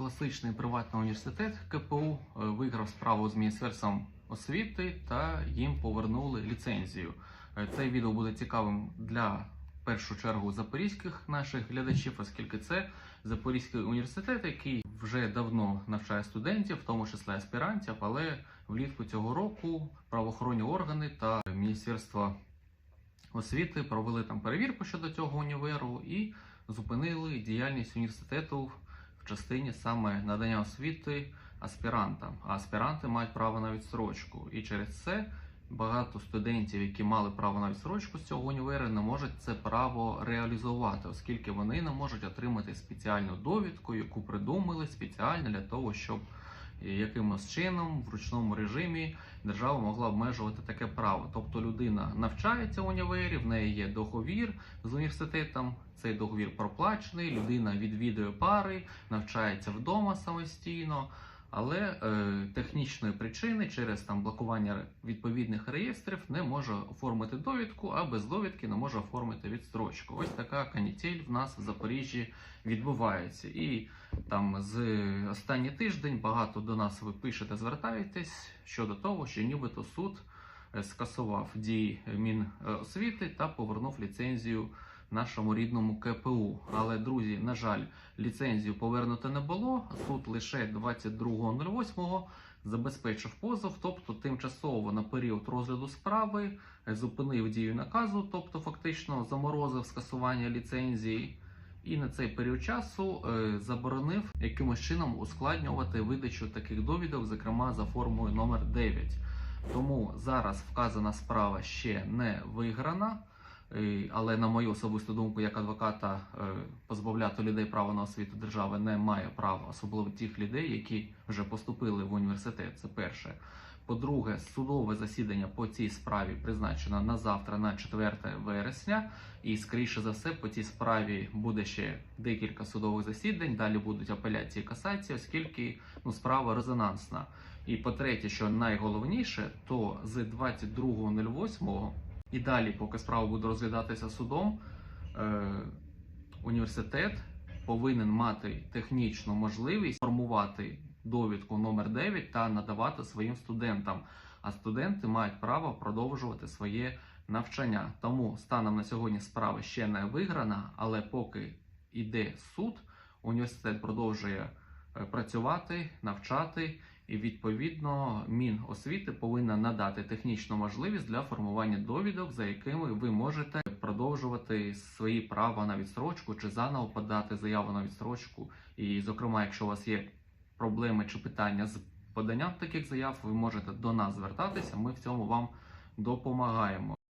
класичний приватний університет КПУ е, виграв справу з Міністерством освіти та їм повернули ліцензію. Е, Це відео буде цікавим для в першу чергу запорізьких наших глядачів, оскільки це Запорізький університет, який вже давно навчає студентів, в тому числі аспірантів, але влітку цього року правоохоронні органи та Міністерство освіти провели там перевірку щодо цього універу і зупинили діяльність університету частині саме надання освіти аспірантам. А аспіранти мають право на відсрочку. І через це багато студентів, які мали право на відсрочку з цього універа, не можуть це право реалізувати, оскільки вони не можуть отримати спеціальну довідку, яку придумали спеціально для того, щоб якимось чином в ручному режимі держава могла обмежувати таке право. Тобто людина навчається в універі, в неї є договір з університетом. Цей договір проплачений, людина відвідує пари, навчається вдома самостійно, але е, технічної причини через там блокування відповідних реєстрів не може оформити довідку, а без довідки не може оформити відстрочку. Ось така канітель в нас в Запоріжжі відбувається. І там з останній тиждень багато до нас ви пишете, звертаєтесь щодо того, що нібито суд е, скасував дії Міносвіти та повернув ліцензію нашому рідному КПУ. Але, друзі, на жаль, ліцензію повернуто не було. Суд лише 22.08 забезпечив позов, тобто тимчасово на період розгляду справи е, зупинив дію наказу, тобто фактично заморозив скасування ліцензії. І на цей період часу е, заборонив якимось чином ускладнювати видачу таких довідок, зокрема за формою номер 9. Тому зараз вказана справа ще не виграна. Але на мою особисту думку, як адвоката, е, позбавляти людей права на освіту держави не має права, особливо тих людей, які вже поступили в університет. Це перше. По-друге, судове засідання по цій справі призначено на завтра, на 4 вересня, і скоріше за все по цій справі буде ще декілька судових засідань. Далі будуть апеляції касації, оскільки ну справа резонансна. І по-третє, що найголовніше, то з 22.08 і далі, поки справа буде розглядатися судом, е, університет повинен мати технічну можливість формувати довідку номер 9 та надавати своїм студентам. А студенти мають право продовжувати своє навчання. Тому станом на сьогодні справа ще не виграна, але поки йде суд, університет продовжує працювати, навчати. І відповідно Міносвіти повинна надати технічну можливість для формування довідок, за якими ви можете продовжувати свої права на відстрочку чи заново подати заяву на відстрочку. І, зокрема, якщо у вас є проблеми чи питання з поданням таких заяв, ви можете до нас звертатися. Ми в цьому вам допомагаємо.